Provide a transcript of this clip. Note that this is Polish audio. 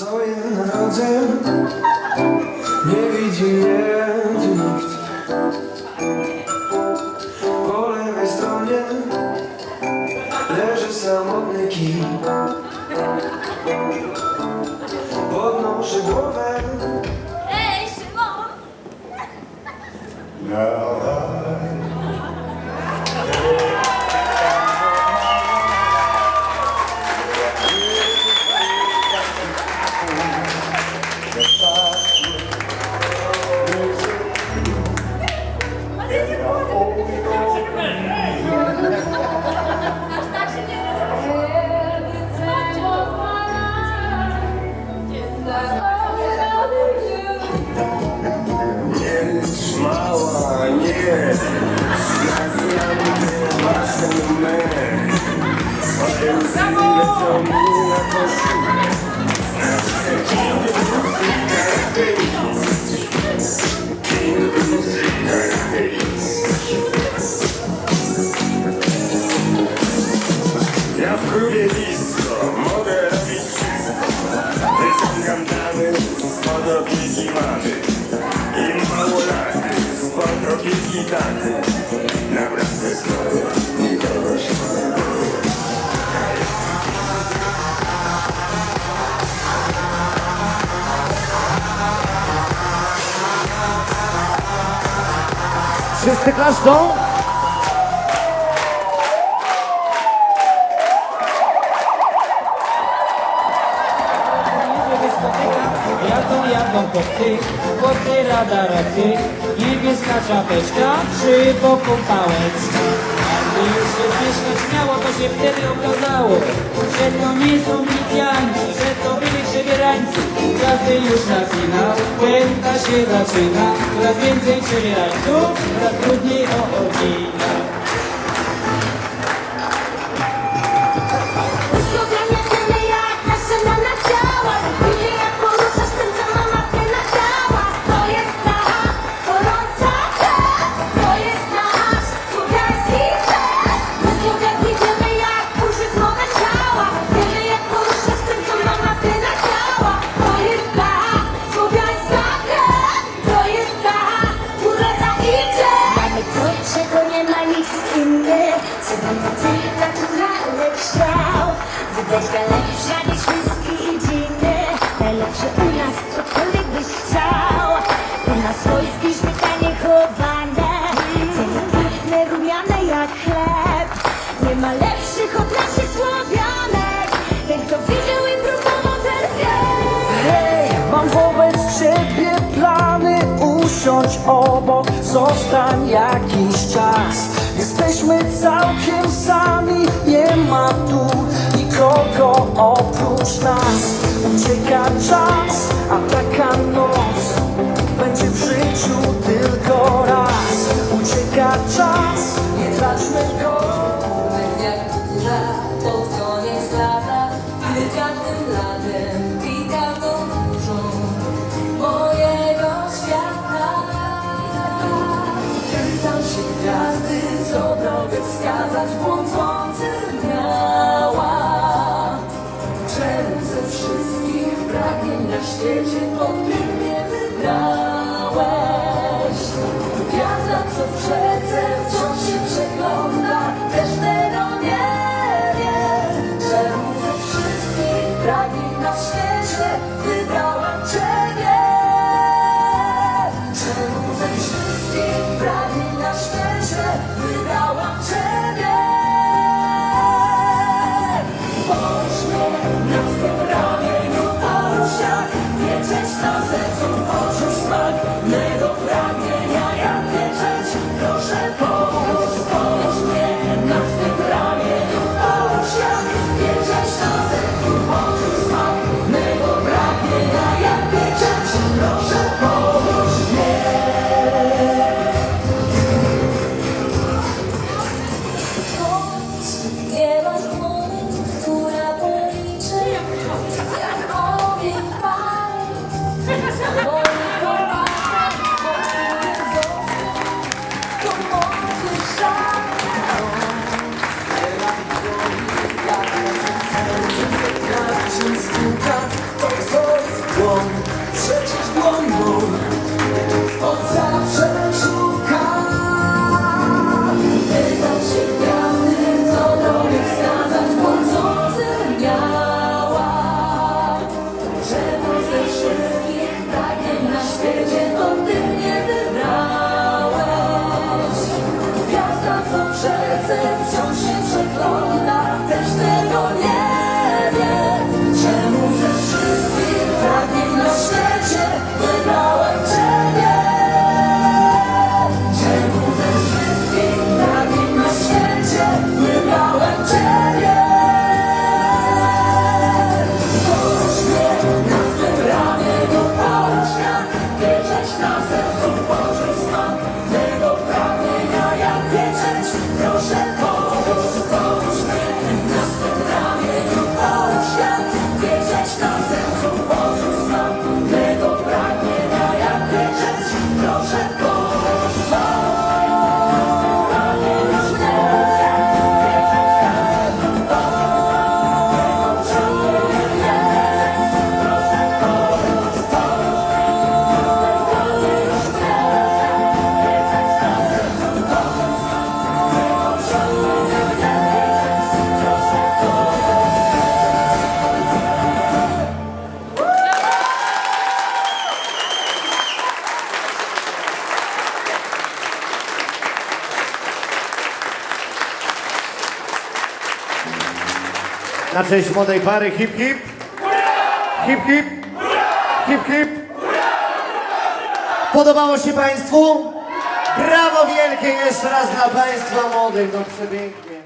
Stoję na drodze, nie widzi mnie tu nikt. Po lewej stronie leży samotny kij. Podnoszę głowę, Ej, Szymon! Aż opieki mamy. I małolaty spod opieki taty. Naprawdę znowu nikogo się Wszyscy klaszczą? Jadą, jadą chłopcy, chłopcy radarowcy, niebieska czapeczka, przy boku pałeczka. Gdy już się śmieszno śmiało, to się wtedy okazało, że to nie są Lipianci, że to byli przebierańcy. Każdy już na finał, pęta się zaczyna, coraz więcej przebierańców, coraz trudniej o oryginał. Inny Co ty naturalny kształt Wydać lepsza niż whisky i dżiny Najlepsze u nas, cokolwiek byś chciał. U nas wojski śmietanie chowane Ceny piękne, rumiane jak chleb. Nie ma lepszych od naszych Słowianek. Ten kto widział i próbował ten wie. Hej, mam wobec ciebie plany. Usiądź obok, zostań jakiś czas Jesteśmy całkiem sami, nie ma tu nikogo oprócz nas. Ucieka czas, a taka noc Będzie w życiu tylko raz. Ucieka czas, nie traćmy go Yes. Joseph. Na cześć młodej pary hip hip. Hip hip. Hip hip. Podobało się Państwu? Brawo wielkie jeszcze raz dla Państwa młodych, no przepięknie.